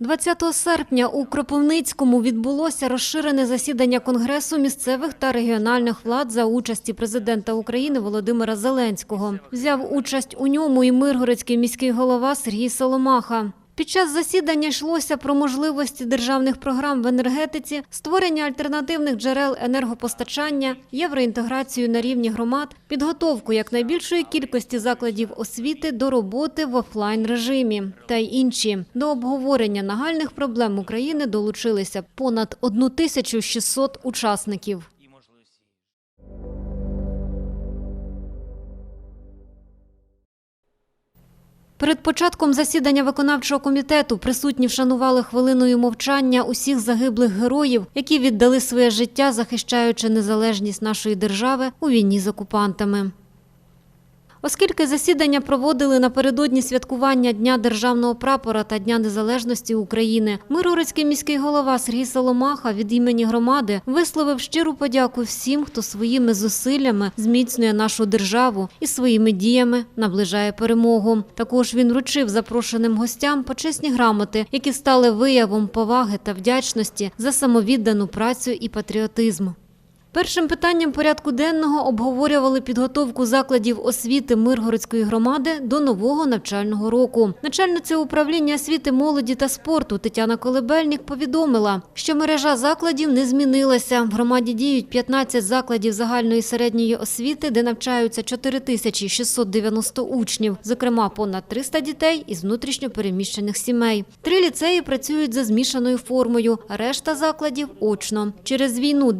20 серпня у Кропивницькому відбулося розширене засідання Конгресу місцевих та регіональних влад за участі президента України Володимира Зеленського. Взяв участь у ньому і Миргородський міський голова Сергій Соломаха. Під час засідання йшлося про можливості державних програм в енергетиці, створення альтернативних джерел енергопостачання, євроінтеграцію на рівні громад, підготовку якнайбільшої кількості закладів освіти до роботи в офлайн режимі та й інші. До обговорення нагальних проблем України долучилися понад 1600 учасників. Перед початком засідання виконавчого комітету присутні вшанували хвилиною мовчання усіх загиблих героїв, які віддали своє життя, захищаючи незалежність нашої держави у війні з окупантами. Оскільки засідання проводили напередодні святкування Дня державного прапора та Дня незалежності України, Миргородський міський голова Сергій Соломаха від імені громади висловив щиру подяку всім, хто своїми зусиллями зміцнює нашу державу і своїми діями наближає перемогу. Також він вручив запрошеним гостям почесні грамоти, які стали виявом поваги та вдячності за самовіддану працю і патріотизм. Першим питанням порядку денного обговорювали підготовку закладів освіти Миргородської громади до нового навчального року. Начальниця управління освіти, молоді та спорту Тетяна Колебельник повідомила, що мережа закладів не змінилася. В громаді діють 15 закладів загальної середньої освіти, де навчаються 4690 учнів, зокрема понад 300 дітей із внутрішньо переміщених сімей. Три ліцеї працюють за змішаною формою, решта закладів очно. Через війну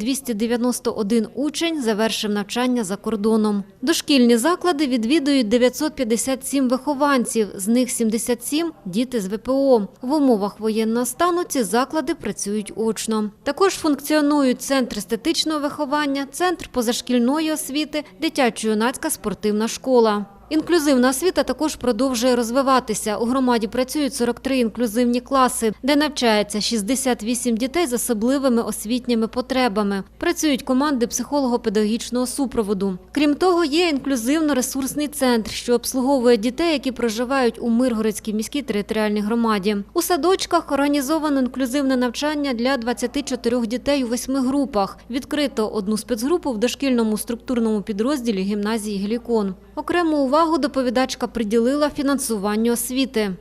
291 учень завершив навчання за кордоном. Дошкільні заклади відвідують 957 вихованців, з них 77 – діти з ВПО. В умовах воєнного стану ці заклади працюють очно. Також функціонують центр естетичного виховання, центр позашкільної освіти, дитячо-юнацька спортивна школа. Інклюзивна освіта також продовжує розвиватися. У громаді працюють 43 інклюзивні класи, де навчається 68 дітей з особливими освітніми потребами. Працюють команди психолого-педагогічного супроводу. Крім того, є інклюзивно-ресурсний центр, що обслуговує дітей, які проживають у Миргородській міській територіальній громаді. У садочках організовано інклюзивне навчання для 24 дітей у восьми групах. Відкрито одну спецгрупу в дошкільному структурному підрозділі гімназії Гелікон. Окрему увагу доповідачка приділила фінансуванню освіти.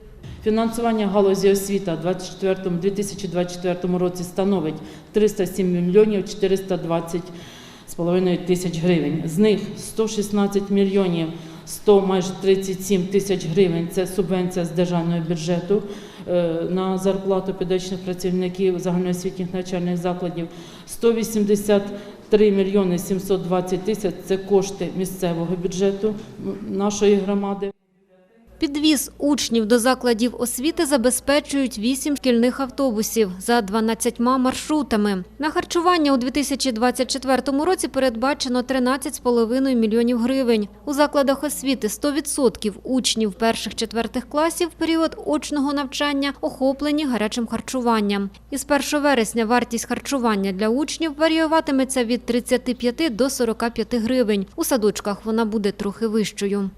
Фінансування галузі освіта в 2024 році становить 307 мільйонів 420 з половиною тисяч гривень. З них 116 мільйонів 100, майже 37 тисяч гривень – це субвенція з державного бюджету е, на зарплату педагогічних працівників загальноосвітніх навчальних закладів, 183 мільйони 720 тисяч – це кошти місцевого бюджету нашої громади. Підвіз учнів до закладів освіти забезпечують 8 шкільних автобусів за 12 маршрутами. На харчування у 2024 році передбачено 13,5 мільйонів гривень. У закладах освіти 100% учнів перших-четвертих класів в період очного навчання охоплені гарячим харчуванням. Із 1 вересня вартість харчування для учнів варіюватиметься від 35 до 45 гривень. У садочках вона буде трохи вищою.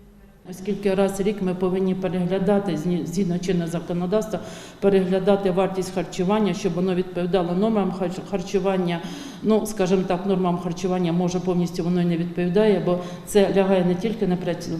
Оскільки раз в рік ми повинні переглядати згідно чинного законодавства, переглядати вартість харчування, щоб воно відповідало нормам харч- харчування. Ну, скажімо так, нормам харчування може повністю воно і не відповідає, бо це лягає не тільки на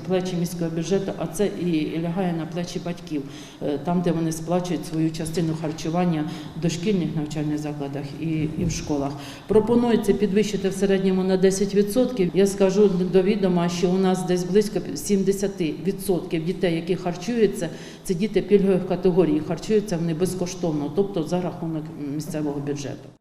плечі міського бюджету, а це і лягає на плечі батьків, е, там, де вони сплачують свою частину харчування в дошкільних навчальних закладах і, і в школах. Пропонується підвищити в середньому на 10%. Я скажу до відома, що у нас десь близько 70% дітей, які харчуються, це діти пільгових категорій. Харчуються вони безкоштовно, тобто за рахунок місцевого бюджету.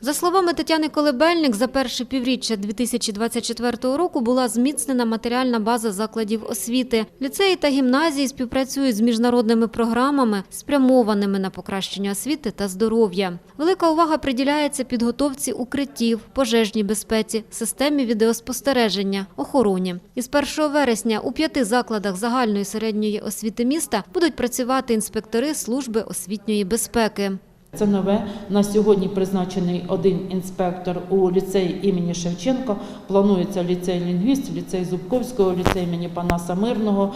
За словами Тетяни Колебельник, за перше півріччя 2024 року була зміцнена матеріальна база закладів освіти. Ліцеї та гімназії співпрацюють з міжнародними програмами, спрямованими на покращення освіти та здоров'я. Велика увага приділяється підготовці укриттів, пожежній безпеці, системі відеоспостереження, охороні. Із 1 вересня у п'яти закладах загальної середньої освіти міста будуть працювати інспектори служби освітньої безпеки. Це нове. На сьогодні призначений один інспектор у ліцеї імені Шевченка. Планується ліцей лінгвіст, ліцей Зубковського, ліцей імені Панаса Мирного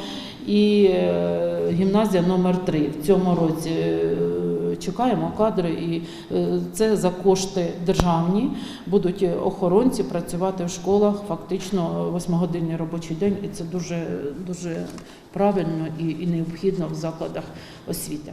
і е, гімназія номер 3 В цьому році е, чекаємо кадри, і е, це за кошти державні. Будуть охоронці працювати в школах фактично восьмигодинний робочий день, і це дуже, дуже правильно і необхідно в закладах освіти.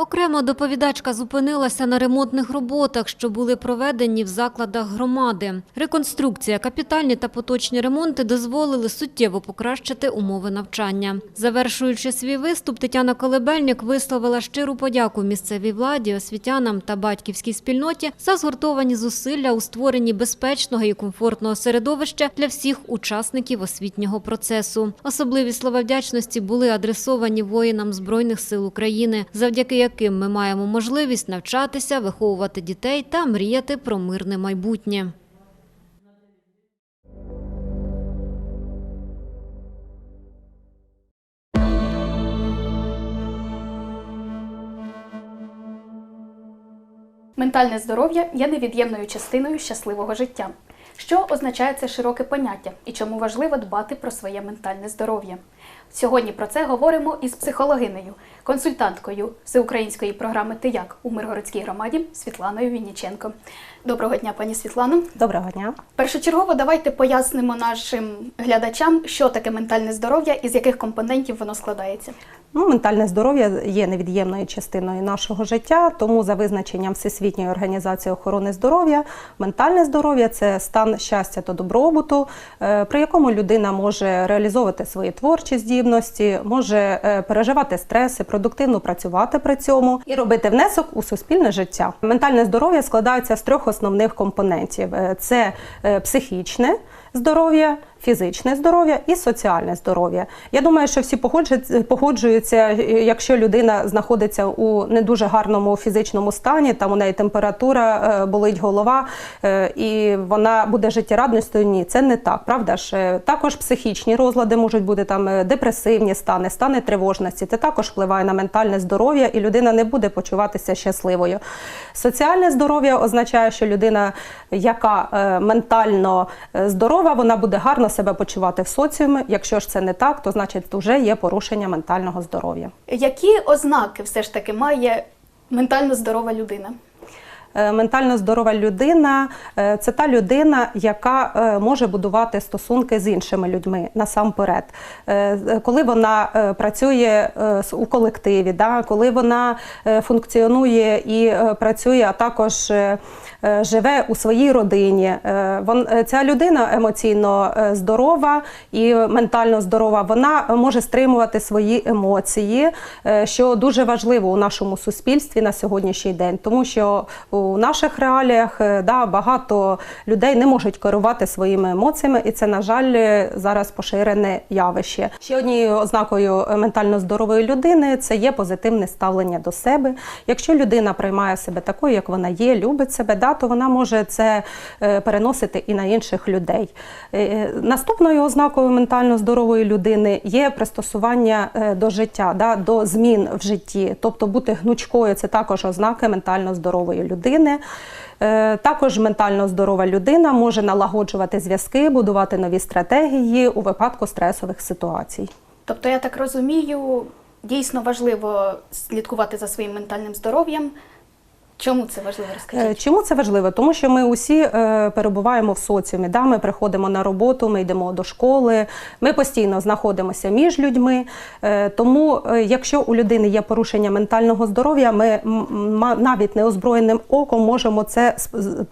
Окремо доповідачка зупинилася на ремонтних роботах, що були проведені в закладах громади. Реконструкція, капітальні та поточні ремонти дозволили суттєво покращити умови навчання. Завершуючи свій виступ, Тетяна Колебельник висловила щиру подяку місцевій владі, освітянам та батьківській спільноті за згуртовані зусилля у створенні безпечного і комфортного середовища для всіх учасників освітнього процесу. Особливі слова вдячності були адресовані воїнам Збройних сил України, завдяки яким ми маємо можливість навчатися, виховувати дітей та мріяти про мирне майбутнє. Ментальне здоров'я є невід'ємною частиною щасливого життя. Що означає це широке поняття і чому важливо дбати про своє ментальне здоров'я? Сьогодні про це говоримо із психологинею, консультанткою всеукраїнської програми «Ти як» у Миргородській громаді Світланою Вінніченко. Доброго дня, пані Світлано. Доброго дня. Першочергово давайте пояснимо нашим глядачам, що таке ментальне здоров'я і з яких компонентів воно складається. Ну, ментальне здоров'я є невід'ємною частиною нашого життя, тому за визначенням Всесвітньої організації охорони здоров'я, ментальне здоров'я це стан щастя та добробуту, е, при якому людина може реалізовувати свої творчі здібності, може е, переживати стреси, продуктивно працювати при цьому і робити внесок у суспільне життя. Ментальне здоров'я складається з трьох основних компонентів: Е, це психічне здоров'я, фізичне здоров'я і соціальне здоров'я. Я думаю, що всі погоджуються- якщо людина знаходиться у не дуже гарному фізичному стані, там у неї температура, е, болить голова, е, і вона буде життєрадністю. Ні, це не так. Правда ж, Е, також психічні розлади можуть бути там депресивні стани, стани тривожності. Це також впливає на ментальне здоров'я, і людина не буде почуватися щасливою. Соціальне здоров'я означає, що людина, яка ментально здорова, вона буде гарно себе почувати в соціумі. Якщо ж це не так, то значить вже є порушення ментального здоров'я. Які ознаки все ж таки має ментально здорова людина? Е, Ментально здорова людина е, це та людина, яка е, може будувати стосунки з іншими людьми насамперед. Коли вона працює у колективі, коли вона функціонує і працює, а також живе у своїй родині. Ця людина емоційно здорова і ментально здорова. Вона може стримувати свої емоції, що дуже важливо у нашому суспільстві на сьогоднішній день, тому що у наших реаліях е, да, багато людей не можуть керувати своїми емоціями, і це, на жаль, зараз поширене явище. Ще однією ознакою е, ментально здорової людини це є позитивне ставлення до себе. Якщо людина приймає себе такою, як вона є, любить себе, да, то вона може це е, переносити і на інших людей. Наступною ознакою ментально здорової людини є пристосування до життя, да, до змін в житті, тобто бути гнучкою це також ознаки ментально здорової людини. Е, Також ментально здорова людина може налагоджувати зв'язки, будувати нові стратегії у випадку стресових ситуацій. Тобто, я так розумію, дійсно важливо слідкувати за своїм ментальним здоров'ям. Чому це важливо? Е, Розкажіть. Чому це важливо? Тому що ми усі е, перебуваємо в соціумі. Да? Ми приходимо на роботу, ми йдемо до школи, ми постійно знаходимося між людьми. Е, тому, е, якщо у людини є порушення ментального здоров'я, ми навіть неозброєним оком можемо це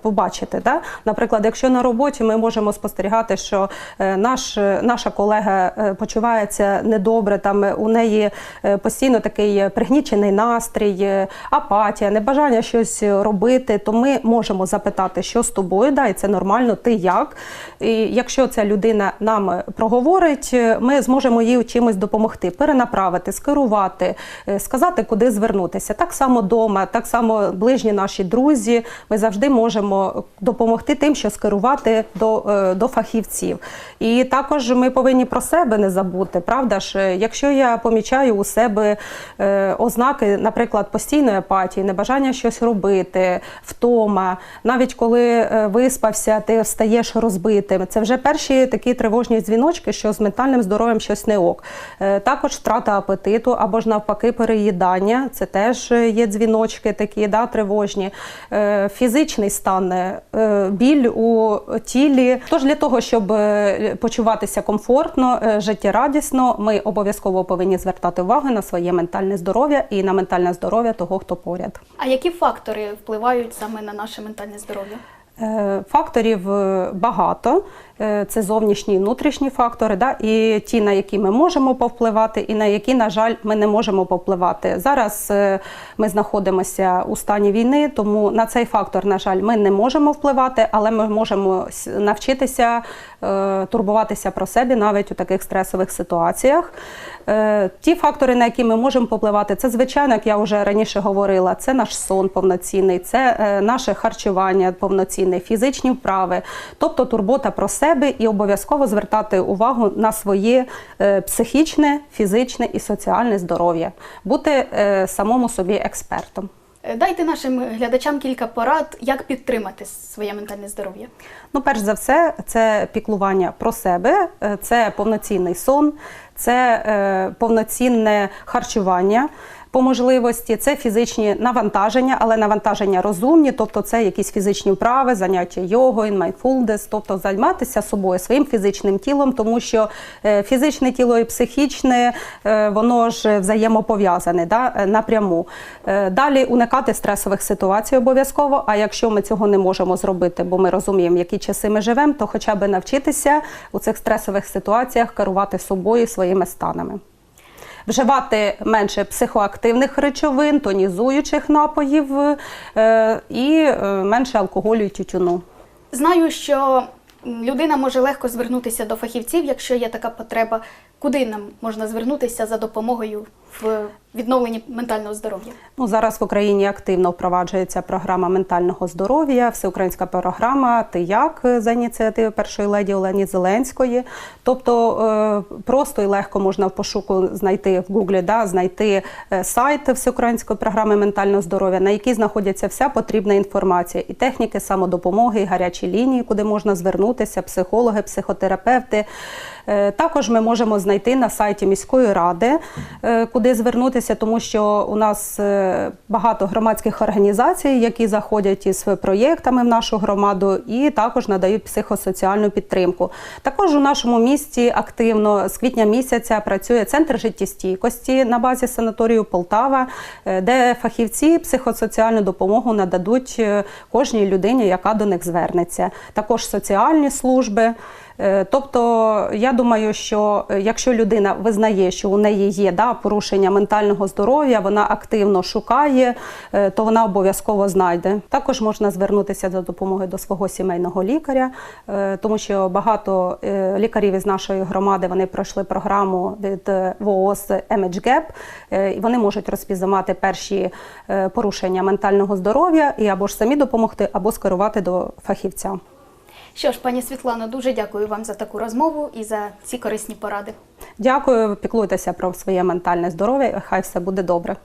побачити. Да? Наприклад, якщо на роботі ми можемо спостерігати, що е, наш, е, наша колега е, почувається недобре, там е, у неї е, постійно такий е, пригнічений настрій, е, апатія, небажання щось щось робити, то ми можемо запитати, що з тобою, да, і це нормально, ти як. І якщо ця людина нам проговорить, ми зможемо їй чимось допомогти, перенаправити, скерувати, е, сказати, куди звернутися. Так само вдома, так само ближні наші друзі. Ми завжди можемо допомогти тим, що скерувати до, е, до фахівців. І також ми повинні про себе не забути. Правда ж, якщо я помічаю у себе е, ознаки, наприклад, постійної апатії, небажання щось робити, втома, навіть коли е, виспався, ти встаєш розбитим. Це вже перші такі тривожні дзвіночки, що з ментальним здоров'ям щось не ок. Е, Також втрата апетиту або ж навпаки переїдання. Це теж е, є дзвіночки такі, да, тривожні. Фізичний стан, біль у тілі. Тож для того, щоб почуватися комфортно, життєрадісно, ми обов'язково повинні звертати увагу на своє ментальне здоров'я і на ментальне здоров'я того, хто поряд. А які фактори впливають саме на наше ментальне здоров'я? Е, Факторів е, багато. Е, Це зовнішні і внутрішні фактори, да? і ті, на які ми можемо повпливати, і на які, на жаль, ми не можемо повпливати. Зараз е, ми знаходимося у стані війни, тому на цей фактор, на жаль, ми не можемо впливати, але ми можемо навчитися е, турбуватися про себе навіть у таких стресових ситуаціях. Ті фактори, на які ми можемо попливати, це звичайно, як я вже раніше говорила, це наш сон повноцінний, це наше харчування повноцінне, фізичні вправи, тобто турбота про себе і обов'язково звертати увагу на своє е, психічне, фізичне і соціальне здоров'я, бути е, самому собі експертом. Е, Дайте нашим глядачам кілька порад, як підтримати своє ментальне здоров'я. Ну, перш за все, це піклування про себе, це повноцінний сон, це повноцінне харчування. По можливості це фізичні навантаження, але навантаження розумні, тобто це якісь фізичні вправи, заняття йогою, mindfulness, тобто займатися собою, своїм фізичним тілом, тому що е, фізичне тіло і психічне, е, воно ж взаємопов'язане да, е, напряму. Далі уникати стресових ситуацій обов'язково. А якщо ми цього не можемо зробити, бо ми розуміємо, які часи ми живемо, то хоча б навчитися у цих стресових ситуаціях керувати собою своїми станами. Вживати менше психоактивних речовин, тонізуючих напоїв е, і е, менше алкоголю і тютюну. Знаю, що людина може легко звернутися до фахівців, якщо є така потреба. Куди нам можна звернутися за допомогою в відновленні ментального здоров'я? Ну, зараз в Україні активно впроваджується програма ментального здоров'я, всеукраїнська програма Ти як за ініціативи першої леді Олені Зеленської. Тобто е, просто і легко можна в пошуку знайти в Гуглі, да, знайти е, сайт всеукраїнської програми ментального здоров'я, на якій знаходиться вся потрібна інформація, і техніки самодопомоги, і гарячі лінії, куди можна звернутися, психологи, психотерапевти. Е, Також ми можемо знайти на сайті міської ради, куди звернутися, тому що у нас е, багато громадських організацій, які заходять із проєктами в нашу громаду, і також надають психосоціальну підтримку. Також у нашому місті активно з квітня місяця працює центр життєстійкості на базі санаторію Полтава, е, де фахівці психосоціальну допомогу нададуть е, кожній людині, яка до них звернеться. Також соціальні служби. Е, Тобто, я думаю, що е, якщо людина визнає, що у неї є да, порушення ментального здоров'я, вона активно шукає, е, то вона обов'язково знайде. Також можна звернутися за допомогою до свого сімейного лікаря, тому що багато лікарів із нашої громади вони пройшли програму від ВООЗ MHGAP, і вони можуть розпізнавати перші порушення ментального здоров'я і або ж самі допомогти, або скерувати до фахівця. Що ж, пані Світлано, дуже дякую вам за таку розмову і за ці корисні поради. Дякую, піклуйтеся про своє ментальне здоров'я. Хай все буде добре.